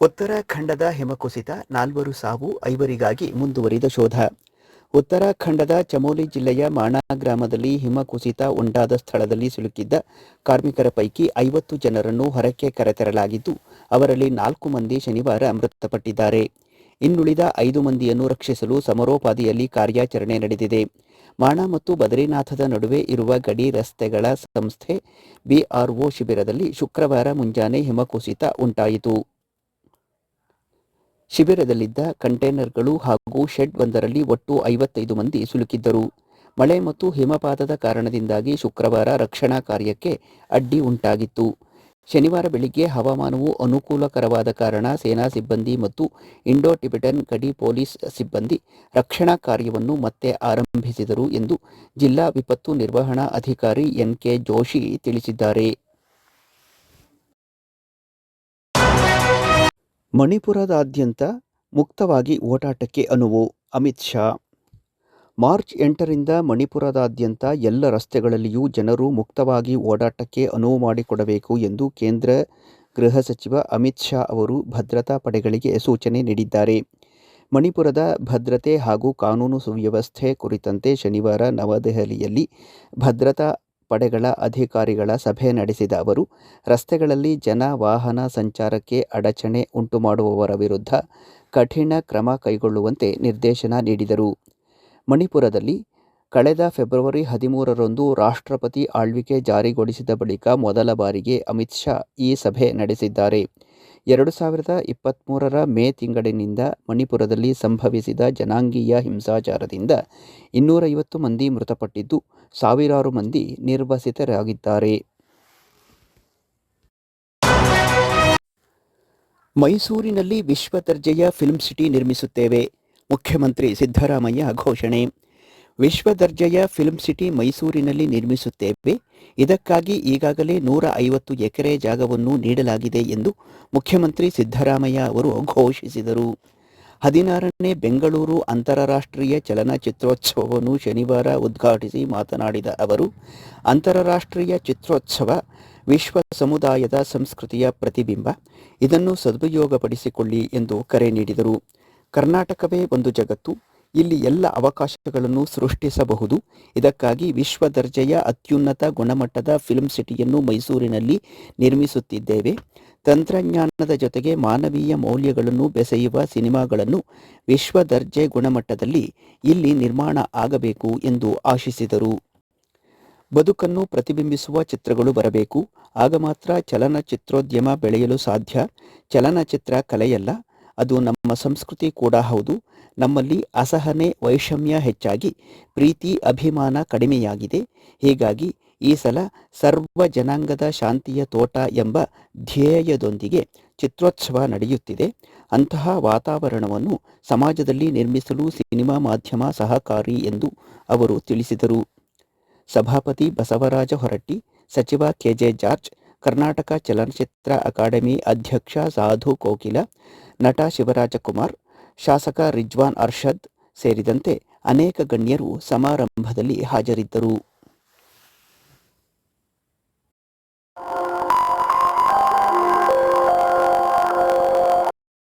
ಉತ್ತರಾಖಂಡದ ಹಿಮಕುಸಿತ ನಾಲ್ವರು ಸಾವು, ಐವರಿಗಾಗಿ ಮುಂದುವರಿದ ಶೋಧ. ಉತ್ತರಾಖಂಡದ ಚಮೋಲಿ ಜಿಲ್ಲೆಯ ಮಾಣಾ ಗ್ರಾಮದಲ್ಲಿ ಹಿಮಕುಸಿತ ಉಂಟಾದ ಸ್ಥಳದಲ್ಲಿ ಸಿಲುಕಿದ್ದ ಕಾರ್ಮಿಕರ ಪೈಕಿ ಐವತ್ತು ಜನರನ್ನು ಹೊರಕ್ಕೆ ಕರೆತರಲಾಗಿದ್ದು, ಅವರಲ್ಲಿ ನಾಲ್ಕು ಮಂದಿ ಶನಿವಾರ ಮೃತಪಟ್ಟಿದ್ದಾರೆ. ಇನ್ನುಳಿದ ಐದು ಮಂದಿಯನ್ನು ರಕ್ಷಿಸಲು ಸಮರೋಪಾದಿಯಲ್ಲಿ ಕಾರ್ಯಾಚರಣೆ ನಡೆದಿದೆ. ಮಾಣಾ ಮತ್ತು ಬದರಿನಾಥದ ನಡುವೆ ಇರುವ ಗಡಿ ರಸ್ತೆಗಳ ಸಂಸ್ಥೆ ಬಿಆರ್ಒ ಶಿಬಿರದಲ್ಲಿ ಶುಕ್ರವಾರ ಮುಂಜಾನೆ ಹಿಮಕುಸಿತ ಉಂಟಾಯಿತು. ಶಿಬಿರದಲ್ಲಿದ್ದ ಕಂಟೈನರ್ಗಳು ಹಾಗೂ ಶೆಡ್ ಒಂದರಲ್ಲಿ ಒಟ್ಟು ಐವತ್ತೈದು ಮಂದಿ ಸಿಲುಕಿದ್ದರು. ಮಳೆ ಮತ್ತು ಹಿಮಪಾತದ ಕಾರಣದಿಂದಾಗಿ ಶುಕ್ರವಾರ ರಕ್ಷಣಾ ಕಾರ್ಯಕ್ಕೆ ಅಡ್ಡಿ ಉಂಟಾಗಿತ್ತು. ಶನಿವಾರ ಬೆಳಿಗ್ಗೆ ಹವಾಮಾನವು ಅನುಕೂಲಕರವಾದ ಕಾರಣ ಸೇನಾ ಸಿಬ್ಬಂದಿ ಮತ್ತು ಇಂಡೋ ಟಿಬೆಟನ್ ಗಡಿ ಪೊಲೀಸ್ ಸಿಬ್ಬಂದಿ ರಕ್ಷಣಾ ಕಾರ್ಯವನ್ನು ಮತ್ತೆ ಆರಂಭಿಸಿದರು ಎಂದು ಜಿಲ್ಲಾ ವಿಪತ್ತು ನಿರ್ವಹಣಾ ಅಧಿಕಾರಿ ಎನ್ಕೆ ಜೋಶಿ ತಿಳಿಸಿದ್ದಾರೆ. ಮಣಿಪುರದಾದ್ಯಂತ ಮುಕ್ತವಾಗಿ ಓಡಾಟಕ್ಕೆ ಅನುವು, ಅಮಿತ್ ಶಾ. ಮಾರ್ಚ್ ಎಂಟರಿಂದ ಮಣಿಪುರದಾದ್ಯಂತ ಎಲ್ಲ ರಸ್ತೆಗಳಲ್ಲಿಯೂ ಜನರು ಮುಕ್ತವಾಗಿ ಓಡಾಟಕ್ಕೆ ಅನುವು ಮಾಡಿಕೊಡಬೇಕು ಎಂದು ಕೇಂದ್ರ ಗೃಹ ಸಚಿವ ಅಮಿತ್ ಶಾ ಅವರು ಭದ್ರತಾ ಪಡೆಗಳಿಗೆ ಸೂಚನೆ ನೀಡಿದ್ದಾರೆ. ಮಣಿಪುರದ ಭದ್ರತೆ ಹಾಗೂ ಕಾನೂನು ಸುವ್ಯವಸ್ಥೆ ಕುರಿತಂತೆ ಶನಿವಾರ ನವದೆಹಲಿಯಲ್ಲಿ ಭದ್ರತಾ ಪಡೆಗಳ ಅಧಿಕಾರಿಗಳ ಸಭೆ ನಡೆಸಿದ ಅವರು, ರಸ್ತೆಗಳಲ್ಲಿ ಜನ ವಾಹನ ಸಂಚಾರಕ್ಕೆ ಅಡಚಣೆ ಉಂಟುಮಾಡುವವರ ವಿರುದ್ಧ ಕಠಿಣ ಕ್ರಮ ಕೈಗೊಳ್ಳುವಂತೆ ನಿರ್ದೇಶನ ನೀಡಿದರು. ಮಣಿಪುರದಲ್ಲಿ ಕಳೆದ ಫೆಬ್ರವರಿ ಹದಿಮೂರರಂದು ರಾಷ್ಟ್ರಪತಿ ಆಳ್ವಿಕೆ ಜಾರಿಗೊಳಿಸಿದ ಬಳಿಕ ಮೊದಲ ಬಾರಿಗೆ ಅಮಿತ್ ಶಾ ಈ ಸಭೆ ನಡೆಸಿದ್ದಾರೆ. ಎರಡು ಸಾವಿರದ ಇಪ್ಪತ್ತ್ಮೂರರ ಮೇ ತಿಂಗಳಿನಿಂದ ಮಣಿಪುರದಲ್ಲಿ ಸಂಭವಿಸಿದ ಜನಾಂಗೀಯ ಹಿಂಸಾಚಾರದಿಂದ ಇನ್ನೂರೈವತ್ತು ಮಂದಿ ಮೃತಪಟ್ಟಿದ್ದು, ಸಾವಿರಾರು ಮಂದಿ ನಿರ್ವಸಿತರಾಗಿದ್ದಾರೆ. ಮೈಸೂರಿನಲ್ಲಿ ವಿಶ್ವ ದರ್ಜೆಯ ಫಿಲ್ಮ್ ಸಿಟಿ ನಿರ್ಮಿಸುತ್ತೇವೆ, ಮುಖ್ಯಮಂತ್ರಿ ಸಿದ್ದರಾಮಯ್ಯ ಘೋಷಣೆ. ವಿಶ್ವ ದರ್ಜೆಯ ಫಿಲ್ಮ್ ಸಿಟಿ ಮೈಸೂರಿನಲ್ಲಿ ನಿರ್ಮಿಸುತ್ತೇವೆ. ಇದಕ್ಕಾಗಿ ಈಗಾಗಲೇ ನೂರ ಐವತ್ತು ಎಕರೆ ಜಾಗವನ್ನು ನೀಡಲಾಗಿದೆ ಎಂದು ಮುಖ್ಯಮಂತ್ರಿ ಸಿದ್ದರಾಮಯ್ಯ ಅವರು ಘೋಷಿಸಿದರು. ಹದಿನಾರನೇ ಬೆಂಗಳೂರು ಅಂತಾರಾಷ್ಟ್ರೀಯ ಚಲನಚಿತ್ರೋತ್ಸವವನ್ನು ಶನಿವಾರ ಉದ್ಘಾಟಿಸಿ ಮಾತನಾಡಿದ ಅವರು, ಅಂತಾರಾಷ್ಟ್ರೀಯ ಚಿತ್ರೋತ್ಸವ ವಿಶ್ವ ಸಮುದಾಯದ ಸಂಸ್ಕೃತಿಯ ಪ್ರತಿಬಿಂಬ. ಇದನ್ನು ಸದುಪಯೋಗಪಡಿಸಿಕೊಳ್ಳಿ ಎಂದು ಕರೆ ನೀಡಿದರು. ಕರ್ನಾಟಕವೇ ಒಂದು ಜಗತ್ತು. ಇಲ್ಲಿ ಎಲ್ಲ ಅವಕಾಶಗಳನ್ನು ಸೃಷ್ಟಿಸಬಹುದು. ಇದಕ್ಕಾಗಿ ವಿಶ್ವ ದರ್ಜೆಯ ಅತ್ಯುನ್ನತ ಗುಣಮಟ್ಟದ ಫಿಲ್ಮ್ ಸಿಟಿಯನ್ನು ಮೈಸೂರಿನಲ್ಲಿ ನಿರ್ಮಿಸುತ್ತಿದ್ದೇವೆ. ತಂತ್ರಜ್ಞಾನದ ಜೊತೆಗೆ ಮಾನವೀಯ ಮೌಲ್ಯಗಳನ್ನು ಬೆಸೆಯುವ ಸಿನಿಮಾಗಳನ್ನು ವಿಶ್ವ ದರ್ಜೆ ಗುಣಮಟ್ಟದಲ್ಲಿ ಇಲ್ಲಿ ನಿರ್ಮಾಣ ಆಗಬೇಕು ಎಂದು ಆಶಿಸಿದರು. ಬದುಕನ್ನು ಪ್ರತಿಬಿಂಬಿಸುವ ಚಿತ್ರಗಳು ಬರಬೇಕು. ಆಗ ಮಾತ್ರ ಚಲನಚಿತ್ರೋದ್ಯಮ ಬೆಳೆಯಲು ಸಾಧ್ಯ. ಚಲನಚಿತ್ರ ಕಲೆಯಲ್ಲ. ಅದು ನಮ್ಮ ಸಂಸ್ಕೃತಿ ಕೂಡ ಹೌದು. ನಮ್ಮಲ್ಲಿ ಅಸಹನೆ, ವೈಷಮ್ಯ ಹೆಚ್ಚಾಗಿ, ಪ್ರೀತಿ, ಅಭಿಮಾನ ಕಡಿಮೆಯಾಗಿದೆ. ಹೀಗಾಗಿ ಈ ಸಲ ಸರ್ವ ಜನಾಂಗದ ಶಾಂತಿಯ ತೋಟ ಎಂಬ ಧ್ಯೇಯದೊಂದಿಗೆ ಚಿತ್ರೋತ್ಸವ ನಡೆಯುತ್ತಿದೆ. ಅಂತಹ ವಾತಾವರಣವನ್ನು ಸಮಾಜದಲ್ಲಿ ನಿರ್ಮಿಸಲು ಸಿನಿಮಾ ಮಾಧ್ಯಮ ಸಹಕಾರಿ ಎಂದು ಅವರು ತಿಳಿಸಿದರು. ಸಭಾಪತಿ ಬಸವರಾಜ ಹೊರಟ್ಟಿ, ಸಚಿವ ಕೆಜೆ ಜಾರ್ಜ್ ಕರ್ನಾಟಕ ಚಲನಚಿತ್ರ ಅಕಾಡೆಮಿ ಅಧ್ಯಕ್ಷ ಸಾಧು ಕೋಕಿಲ, ನಟ ಶಿವರಾಜಕುಮಾರ್, ಶಾಸಕ ರಿಜ್ವಾನ್ ಅರ್ಷದ್ ಸೇರಿದಂತೆ ಅನೇಕ ಗಣ್ಯರು ಸಮಾರಂಭದಲ್ಲಿ ಹಾಜರಿದ್ದರು.